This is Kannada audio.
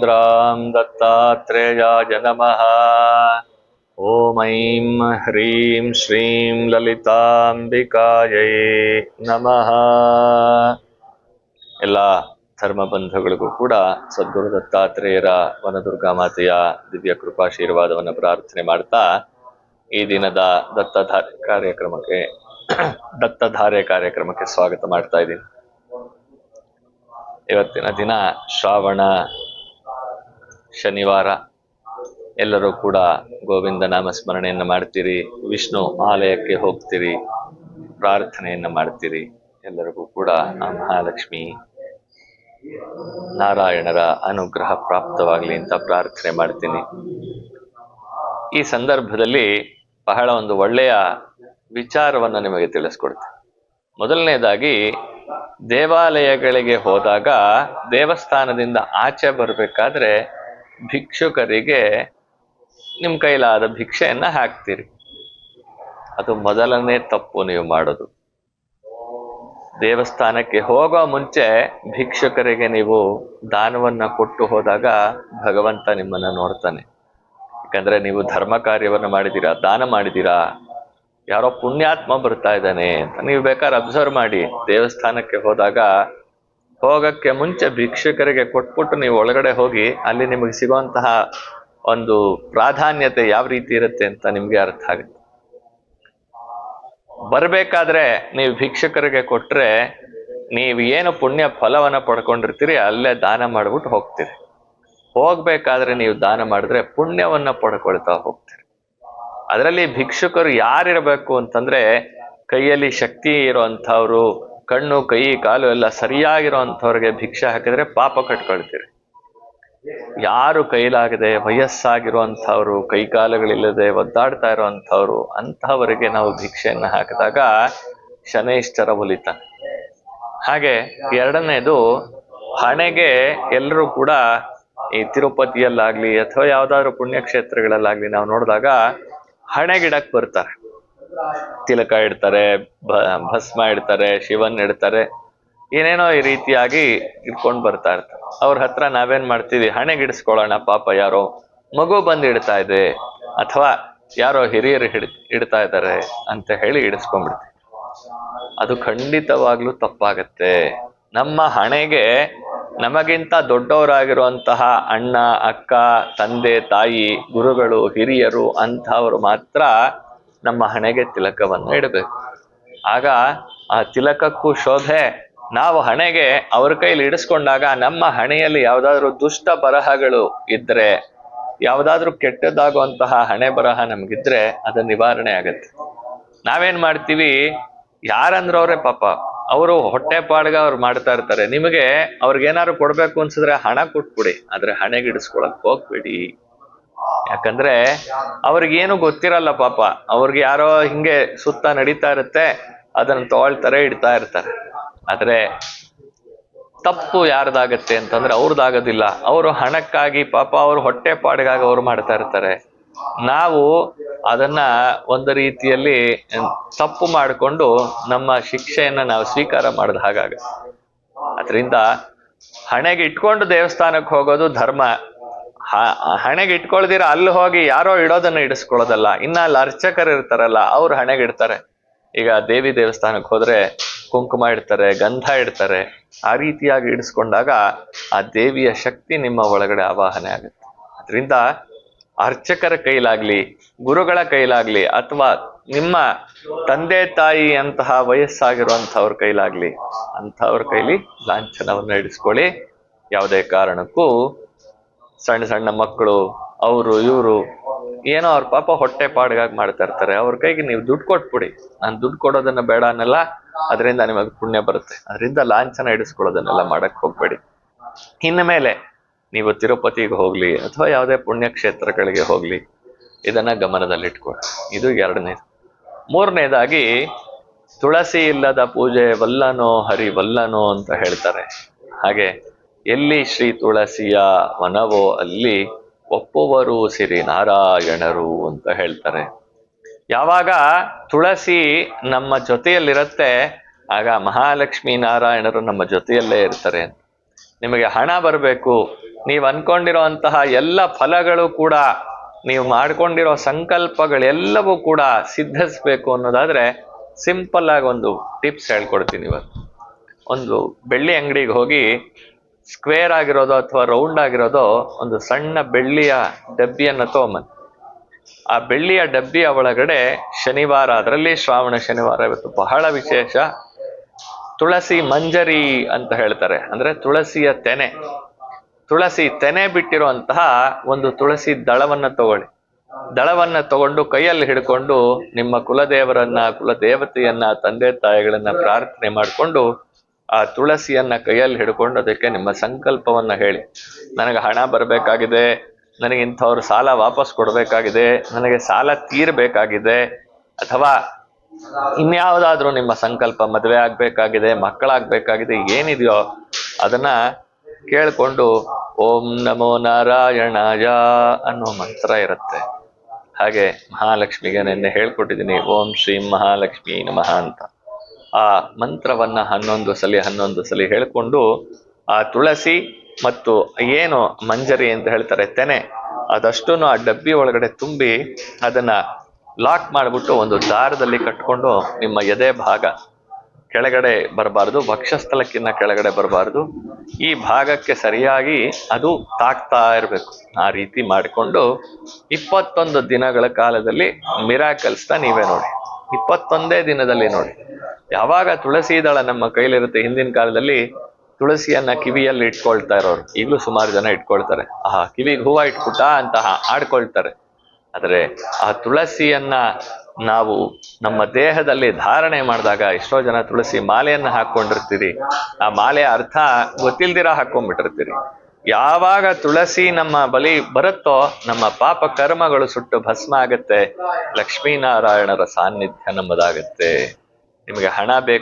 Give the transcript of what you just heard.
योगीन्द्रां दत्तात्रेयाय नमः ॐ ऐं ह्रीं श्रीं ಲಲಿತಾಂಬಿಕಾಯೈ ನಮಃ ಎಲ್ಲ ಧರ್ಮ ಬಂಧುಗಳಿಗೂ ಕೂಡ ಸದ್ಗುರು ದತ್ತಾತ್ರೇಯರ ವನದುರ್ಗಾ ಮಾತೆಯ ದಿವ್ಯ ಕೃಪಾಶೀರ್ವಾದವನ್ನು ಪ್ರಾರ್ಥನೆ ಮಾಡ್ತಾ ಈ ದಿನದ ದತ್ತಧಾರೆ ಕಾರ್ಯಕ್ರಮಕ್ಕೆ ದತ್ತಧಾರೆ ಕಾರ್ಯಕ್ರಮಕ್ಕೆ ಸ್ವಾಗತ ಮಾಡ್ತಾ ಇದ್ದೀನಿ ಇವತ್ತಿನ ದಿನ ಶ್ರಾವಣ ಶನಿವಾರ ಎಲ್ಲರೂ ಕೂಡ ಗೋವಿಂದ ನಾಮ ಸ್ಮರಣೆಯನ್ನು ಮಾಡ್ತೀರಿ, ವಿಷ್ಣು ಆಲಯಕ್ಕೆ ಹೋಗ್ತೀರಿ, ಪ್ರಾರ್ಥನೆಯನ್ನು ಮಾಡ್ತೀರಿ. ಎಲ್ಲರಿಗೂ ಕೂಡ ಆ ಮಹಾಲಕ್ಷ್ಮಿ ನಾರಾಯಣರ ಅನುಗ್ರಹ ಪ್ರಾಪ್ತವಾಗಲಿ ಅಂತ ಪ್ರಾರ್ಥನೆ ಮಾಡ್ತೀನಿ. ಈ ಸಂದರ್ಭದಲ್ಲಿ ಬಹಳ ಒಂದು ಒಳ್ಳೆಯ ವಿಚಾರವನ್ನು ನಿಮಗೆ ತಿಳಿಸ್ಕೊಡ್ತೀನಿ. ಮೊದಲನೇದಾಗಿ, ದೇವಾಲಯಗಳಿಗೆ ಹೋದಾಗ ದೇವಸ್ಥಾನದಿಂದ ಆಚೆ ಬರಬೇಕಾದ್ರೆ ಭಿಕ್ಷುಕರಿಗೆ ನಿಮ್ಮ ಕೈಲಾದ ಭಿಕ್ಷೆಯನ್ನು ಹಾಕ್ತೀರಿ. ಅದು ಮೊದಲನೇ ತಪ್ಪು ನೀವು ಮಾಡೋದು. ದೇವಸ್ಥಾನಕ್ಕೆ ಹೋಗೋ ಮುಂಚೆ ಭಿಕ್ಷುಕರಿಗೆ ನೀವು ದಾನವನ್ನು ಕೊಟ್ಟು ಹೋದಾಗ ಭಗವಂತ ನಿಮ್ಮನ್ನ ನೋಡ್ತಾನೆ. ಯಾಕಂದ್ರೆ ನೀವು ಧರ್ಮ ಕಾರ್ಯವನ್ನು ಮಾಡಿದ್ದೀರಾ ದಾನ ಮಾಡಿದ್ದೀರಾ ಯಾರೋ ಪುಣ್ಯಾತ್ಮ ಬರ್ತಾ ಇದ್ದಾನೆ ಅಂತ ನೀವು ಬೇಕಾದ್ರೆ ಅಬ್ಸರ್ವ್ ಮಾಡಿ ದೇವಸ್ಥಾನಕ್ಕೆ ಹೋದಾಗ ಹೋಗಕ್ಕೆ ಮುಂಚೆ ಭಿಕ್ಷುಕರಿಗೆ ಕೊಟ್ಬಿಟ್ಟು ನೀವು ಒಳಗಡೆ ಹೋಗಿ ಅಲ್ಲಿ ನಿಮಗೆ ಸಿಗುವಂತಹ ಒಂದು ಪ್ರಾಧಾನ್ಯತೆ ಯಾವ ರೀತಿ ಇರುತ್ತೆ ಅಂತ ನಿಮಗೆ ಅರ್ಥ ಆಗುತ್ತೆ. ಬರಬೇಕಾದ್ರೆ ನೀವು ಭಿಕ್ಷುಕರಿಗೆ ಕೊಟ್ರೆ ನೀವು ಏನು ಪುಣ್ಯ ಫಲವನ್ನು ಪಡ್ಕೊಂಡಿರ್ತೀರಿ, ಅಲ್ಲೇ ದಾನ ಮಾಡ್ಬಿಟ್ಟು ಹೋಗ್ತೀರಿ. ಹೋಗ್ಬೇಕಾದ್ರೆ ನೀವು ದಾನ ಮಾಡಿದ್ರೆ ಪುಣ್ಯವನ್ನ ಪಡ್ಕೊಳ್ತಾ ಹೋಗ್ತೀರಿ. ಅದರಲ್ಲಿ ಭಿಕ್ಷುಕರು ಯಾರಿರಬೇಕು ಅಂತಂದ್ರೆ ಕೈಯಲ್ಲಿ ಶಕ್ತಿ ಇರುವಂಥವ್ರು ಕಣ್ಣು, ಕೈ, ಕಾಲು ಎಲ್ಲ ಸರಿಯಾಗಿರುವಂಥವ್ರಿಗೆ ಭಿಕ್ಷೆ ಹಾಕಿದ್ರೆ ಪಾಪ ಕಟ್ಕೊಳ್ತೀರಿ. ಯಾರು ಕೈಲಾಗದೆ ವಯಸ್ಸಾಗಿರುವಂಥವ್ರು, ಕೈಕಾಲುಗಳಿಲ್ಲದೆ ಒದ್ದಾಡ್ತಾ ಇರುವಂಥವ್ರು, ಅಂಥವರಿಗೆ ನಾವು ಭಿಕ್ಷೆಯನ್ನು ಹಾಕಿದಾಗ ಶನೈಶ್ಚರ ಒಲಿತಾನೆ ಹಾಗೆ ಎರಡನೇದು ಹಣೆಗೆ ಎಲ್ಲರೂ ಕೂಡ ಈ ತಿರುಪತಿಯಲ್ಲಾಗ್ಲಿ ಅಥವಾ ಯಾವ್ದಾದ್ರು ಪುಣ್ಯಕ್ಷೇತ್ರಗಳಲ್ಲಾಗ್ಲಿ ನಾವು ನೋಡಿದಾಗ ಹಣೆಗಿಡಕ್ ಬರ್ತಾರೆ. ತಿಲಕ ಇಡ್ತಾರೆ ಭಸ್ಮ ಇಡ್ತಾರೆ, ಶಿವನ್ ಇಡ್ತಾರೆ, ಏನೇನೋ ಈ ರೀತಿಯಾಗಿ ಇಟ್ಕೊಂಡು ಬರ್ತಾ ಇರ್ತಾರೆ. ಅವ್ರ ಹತ್ರ ನಾವೇನ್ ಮಾಡ್ತೀವಿ? ಹಣೆಗಿಡಿಸ್ಕೊಳ್ಳೋಣ ಪಾಪ ಯಾರೋ ಮಗು ಬಂದು ಇಡ್ತಾ ಇದೆ, ಅಥವಾ ಯಾರೋ ಹಿರಿಯರು ಹಿಡ್, ಇಡ್ತಾ ಇದ್ದಾರೆ ಅಂತ ಹೇಳಿ ಇಡಿಸ್ಕೊಂಡ್ಬಿಡ್ತೀವಿ. ಅದು ಖಂಡಿತವಾಗ್ಲೂ ತಪ್ಪಾಗತ್ತೆ. ನಮ್ಮ ಹಣೆಗೆ ನಮಗಿಂತ ದೊಡ್ಡವರಾಗಿರುವಂತಹ ಅಣ್ಣ, ಅಕ್ಕ, ತಂದೆ, ತಾಯಿ, ಗುರುಗಳು, ಹಿರಿಯರು ಅಂಥವ್ರು ಮಾತ್ರ ನಮ್ಮ ಹಣೆಗೆ ತಿಲಕವನ್ನು ಇಡಬೇಕು. ಆಗ ಆ ತಿಲಕಕ್ಕೂ ಶೋಭೆ, ನಾವು ಹಣೆಗೆ ಅವ್ರ ಕೈಲಿ ಇಡಿಸ್ಕೊಂಡಾಗ ನಮ್ಮ ಹಣೆಯಲ್ಲಿ ಯಾವ್ದಾದ್ರು ದುಷ್ಟ ಬರಹಗಳು ಇದ್ರೆ, ಯಾವ್ದಾದ್ರು ಕೆಟ್ಟದಾಗುವಂತಹ ಹಣೆ ಬರಹ ನಮ್ಗಿದ್ರೆ ಅದು ನಿವಾರಣೆ ಆಗತ್ತೆ. ನಾವೇನ್ ಮಾಡ್ತೀವಿ? ಯಾರಂದ್ರವ್ರೆ ಪಾಪ, ಅವರು ಹೊಟ್ಟೆ ಪಾಡ್ಗ ಅವ್ರು ಮಾಡ್ತಾ ಇರ್ತಾರೆ. ನಿಮಗೆ ಅವ್ರಿಗೇನಾದ್ರು ಕೊಡ್ಬೇಕು ಅನ್ಸಿದ್ರೆ ಹಣ ಕೊಟ್ಬಿಡಿ. ಆದ್ರೆ ಹಣೆಗಿಡಿಸ್ಕೊಳಕ್ ಹೋಗ್ಬೇಡಿ. ಯಾಕಂದ್ರೆ ಅವ್ರಿಗೇನು ಗೊತ್ತಿರಲ್ಲ ಪಾಪ. ಅವ್ರಿಗೆ ಯಾರೋ ಹಿಂಗೆ ಸುತ್ತ ನಡೀತಾ ಇರುತ್ತೆ, ಅದನ್ನ ತಗೊಳ್ತಾರೆ ಇಡ್ತಾ ಇರ್ತಾರೆ. ಆದ್ರೆ ತಪ್ಪು ಯಾರ್ದಾಗತ್ತೆ ಅಂತಂದ್ರೆ ಅವ್ರದ್ದಾಗೋದಿಲ್ಲ ಅವರು ಹಣಕ್ಕಾಗಿ ಪಾಪ ಅವ್ರ ಹೊಟ್ಟೆ ಪಾಡಿಗಾಗಿ ಅವ್ರು ಮಾಡ್ತಾ ಇರ್ತಾರೆ. ನಾವು ಅದನ್ನ ಒಂದು ರೀತಿಯಲ್ಲಿ ತಪ್ಪು ಮಾಡಿಕೊಂಡು ನಮ್ಮ ಶಿಕ್ಷೆಯನ್ನ ನಾವು ಸ್ವೀಕಾರ ಮಾಡಿದ ಹಾಗಾಗ. ಅದರಿಂದ ಹಣೆಗೆ ಇಟ್ಕೊಂಡು ದೇವಸ್ಥಾನಕ್ಕೆ ಹೋಗೋದು ಧರ್ಮ. ಹಣೆಗೆ ಇಟ್ಕೊಳ್ದಿರ, ಅಲ್ಲಿ ಹೋಗಿ ಯಾರೋ ಇಡೋದನ್ನ ಇಡಿಸ್ಕೊಳ್ಳೋದಲ್ಲ. ಇನ್ನ ಅಲ್ಲಿ ಅರ್ಚಕರು ಇರ್ತಾರಲ್ಲ, ಅವ್ರು ಹಣೆಗೆ ಇಡ್ತಾರೆ. ಈಗ ದೇವಿ ದೇವಸ್ಥಾನಕ್ಕೆ ಹೋದ್ರೆ ಕುಂಕುಮ ಇಡ್ತಾರೆ, ಗಂಧ ಇಡ್ತಾರೆ. ಆ ರೀತಿಯಾಗಿ ಇಡಿಸ್ಕೊಂಡಾಗ ಆ ದೇವಿಯ ಶಕ್ತಿ ನಿಮ್ಮ ಒಳಗಡೆ ಆವಾಹನೆ ಆಗುತ್ತೆ. ಅದರಿಂದ ಅರ್ಚಕರ ಕೈಲಾಗ್ಲಿ, ಗುರುಗಳ ಕೈಲಾಗ್ಲಿ ಅಥವಾ ನಿಮ್ಮ ತಂದೆ ತಾಯಿ ಅಂತಹ ವಯಸ್ಸಾಗಿರುವಂಥವ್ರ ಕೈಲಾಗ್ಲಿ, ಅಂಥವ್ರ ಕೈಲಿ ಲಾಂಛನವನ್ನು ಇಡಿಸ್ಕೊಳ್ಳಿ. ಯಾವುದೇ ಕಾರಣಕ್ಕೂ ಸಣ್ಣ ಸಣ್ಣ ಮಕ್ಕಳು, ಅವರು, ಇವರು, ಏನೋ ಅವ್ರ ಪಾಪ ಹೊಟ್ಟೆ ಪಾಡ್ಗಾಗಿ ಮಾಡ್ತಾ ಇರ್ತಾರೆ. ಅವ್ರ ಕೈಗೆ ನೀವು ದುಡ್ಡು ಕೊಟ್ಬಿಡಿ. ನಾನು ದುಡ್ಡು ಕೊಡೋದನ್ನ ಬೇಡ ಅನ್ನಲ್ಲ, ಅದರಿಂದ ನಿಮಗೆ ಪುಣ್ಯ ಬರುತ್ತೆ. ಅದರಿಂದ ಲಾಂಛನ ಇಡಿಸ್ಕೊಳ್ಳೋದನ್ನೆಲ್ಲ ಮಾಡಕ್ ಹೋಗ್ಬೇಡಿ. ಇನ್ನು ಮೇಲೆ, ನೀವು ತಿರುಪತಿಗೆ ಹೋಗ್ಲಿ, ಅಥವಾ ಯಾವುದೇ ಪುಣ್ಯಕ್ಷೇತ್ರಗಳಿಗೆ ಹೋಗ್ಲಿ, ಇದನ್ನ ಗಮನದಲ್ಲಿಟ್ಕೊಳ್ಳಿ. ಇದು ಎರಡನೇದು ಮೂರನೇದಾಗಿ, ತುಳಸಿ ಇಲ್ಲದ ಪೂಜೆ, ವಲ್ಲನೋ ಹರಿ, ವಲ್ಲನೋ ಅಂತ ಹೇಳ್ತಾರೆ. ಹಾಗೆ ಎಲ್ಲಿ ಶ್ರೀ ತುಳಸಿಯ ವನವೋ ಅಲ್ಲಿ ಒಪ್ಪುವರು ಸಿರಿ ನಾರಾಯಣರು ಅಂತ ಹೇಳ್ತಾರೆ. ಯಾವಾಗ ತುಳಸಿ ನಮ್ಮ ಜೊತೆಯಲ್ಲಿರುತ್ತೆ, ಆಗ ಮಹಾಲಕ್ಷ್ಮೀ ನಾರಾಯಣರು ನಮ್ಮ ಜೊತೆಯಲ್ಲೇ ಇರ್ತಾರೆ ನಿಮಗೆ ಹಣ ಬರಬೇಕು. ನೀವು ಅನ್ಕೊಂಡಿರುವಂತಹ ಎಲ್ಲ ಫಲಗಳು ಕೂಡ, ನೀವು ಮಾಡ್ಕೊಂಡಿರೋ ಸಂಕಲ್ಪಗಳೆಲ್ಲವೂ ಕೂಡ ಸಿದ್ಧಿಸ್ಬೇಕು ಅನ್ನೋದಾದ್ರೆ ಸಿಂಪಲ್ ಆಗಿ ಒಂದು ಟಿಪ್ಸ್ ಹೇಳ್ಕೊಡ್ತೀನಿ ಇವತ್ತು. ಒಂದು ಬೆಳ್ಳಿ ಅಂಗಡಿಗೆ ಹೋಗಿ ಸ್ಕ್ವೇರ್ ಆಗಿರೋದು ಅಥವಾ ರೌಂಡ್ ಆಗಿರೋದು ಒಂದು ಸಣ್ಣ ಬೆಳ್ಳಿಯ ಡಬ್ಬಿಯನ್ನು ತಗೊಂಬನ್ನಿ ಆ ಬೆಳ್ಳಿಯ ಡಬ್ಬಿಯ ಒಳಗಡೆ ಶನಿವಾರ ಅದರಲ್ಲಿ ಶ್ರಾವಣ ಶನಿವಾರ ಇವತ್ತು ಬಹಳ ವಿಶೇಷ. ತುಳಸಿ ಮಂಜರಿ ಅಂತ ಹೇಳ್ತಾರೆ. ಅಂದ್ರೆ ತುಳಸಿಯ ತೆನೆ. ತುಳಸಿ ತೆನೆ ಬಿಟ್ಟಿರುವಂತಹ ಒಂದು ತುಳಸಿ ದಳವನ್ನ ತಗೊಳ್ಳಿ. ದಳವನ್ನ ತಗೊಂಡು ಕೈಯಲ್ಲಿ ಹಿಡ್ಕೊಂಡು ನಿಮ್ಮ ಕುಲದೇವರನ್ನ, ಕುಲದೇವತೆಯನ್ನ, ತಂದೆ ತಾಯಿಗಳನ್ನ ಪ್ರಾರ್ಥನೆ ಮಾಡಿಕೊಂಡು ಆ ತುಳಸಿಯನ್ನ ಕೈಯಲ್ಲಿ ಹಿಡ್ಕೊಂಡು ಅದಕ್ಕೆ ನಿಮ್ಮ ಸಂಕಲ್ಪವನ್ನ ಹೇಳಿ. ನನಗೆ ಹಣ ಬರಬೇಕಾಗಿದೆ, ನನಗೆ ಇಂಥವ್ರು ಸಾಲ ವಾಪಸ್ ಕೊಡಬೇಕಾಗಿದೆ, ನನಗೆ ಸಾಲ ತೀರಬೇಕಾಗಿದೆ, ಅಥವಾ ಇನ್ಯಾವುದಾದ್ರೂ ನಿಮ್ಮ ಸಂಕಲ್ಪ ಮದುವೆ ಆಗ್ಬೇಕಾಗಿದೆ, ಮಕ್ಕಳಾಗ್ಬೇಕಾಗಿದೆ, ಏನಿದೆಯೋ ಅದನ್ನ ಕೇಳ್ಕೊಂಡು ಓಂ ನಮೋ ನಾರಾಯಣಾಯ ಅನ್ನೋ ಮಂತ್ರ ಇರುತ್ತೆ. ಹಾಗೆ ಮಹಾಲಕ್ಷ್ಮಿಗೆ ನಿನ್ನೆ ಹೇಳ್ಕೊಟ್ಟಿದ್ದೀನಿ, ಓಂ ಶ್ರೀ ಮಹಾಲಕ್ಷ್ಮಿ ನಮಃ ಅಂತ. ಆ ಮಂತ್ರವನ್ನ ಹನ್ನೊಂದು ಸಲ ಹನ್ನೊಂದು ಸಲ ಹೇಳ್ಕೊಂಡು ಆ ತುಳಸಿ ಮತ್ತು ಏನು ಮಂಜರಿ ಅಂತ ಹೇಳ್ತಾರೆ, ತೆನೆ ಅದಷ್ಟು ಆ ಡಬ್ಬಿ ಒಳಗಡೆ ತುಂಬಿ ಅದನ್ನ ಲಾಕ್ ಮಾಡಿಬಿಟ್ಟು ಒಂದು ದಾರದಲ್ಲಿ ಕಟ್ಕೊಂಡು ನಿಮ್ಮ ಎದೆ ಭಾಗ ಕೆಳಗಡೆ ಬರಬಾರ್ದು ವಕ್ಷಸ್ಥಲಕ್ಕಿನ್ನ ಕೆಳಗಡೆ ಬರಬಾರ್ದು. ಈ ಭಾಗಕ್ಕೆ ಸರಿಯಾಗಿ ಅದು ತಾಕ್ತಾ ಇರಬೇಕು. ಆ ರೀತಿ ಮಾಡಿಕೊಂಡು ಇಪ್ಪತ್ತೊಂದು ದಿನಗಳ ಕಾಲದಲ್ಲಿ ಮಿರಾಕಲ್ಸ್ನ ನೀವೇ ನೋಡಿ. ಇಪ್ಪತ್ತೊಂದೇ ದಿನದಲ್ಲಿ ನೋಡಿ. ಯಾವಾಗ ತುಳಸಿ ದಳ ನಮ್ಮ ಕೈಲಿರುತ್ತೆ ಹಿಂದಿನ ಕಾಲದಲ್ಲಿ, ತುಳಸಿಯನ್ನ ಕಿವಿಯಲ್ಲಿ ಇಟ್ಕೊಳ್ತಾ ಇರೋರು. ಈಗಲೂ ಸುಮಾರು ಜನ ಇಟ್ಕೊಳ್ತಾರೆ. ಆ ಕಿವಿಗೆ ಹೂವ ಇಟ್ಬಿಟ್ಟ ಅಂತ ಆಡ್ಕೊಳ್ತಾರೆ. ಆದರೆ ಆ ತುಳಸಿಯನ್ನ ನಾವು ನಮ್ಮ ದೇಹದಲ್ಲಿ ಧಾರಣೆ ಮಾಡಿದಾಗ ಎಷ್ಟೋ ಜನ ತುಳಸಿ ಮಾಲೆಯನ್ನ ಹಾಕೊಂಡಿರ್ತೀರಿ ಆ ಮಾಲೆಯ ಅರ್ಥ ಗೊತ್ತಿಲ್ದಿರ ಹಾಕೊಂಡ್ಬಿಟ್ಟಿರ್ತೀರಿ ಯಾವಾಗ ತುಳಸಿ ನಮ್ಮ ಬಳಿ ಬರುತ್ತೋ, ನಮ್ಮ ಪಾಪ ಕರ್ಮಗಳು ಸುಟ್ಟು ಭಸ್ಮ ಆಗತ್ತೆ. ಲಕ್ಷ್ಮೀನಾರಾಯಣರ ಸಾನ್ನಿಧ್ಯ ನಮ್ಮದಾಗತ್ತೆ. ನಿಮಗೆ ಹಣ ಬೇಕು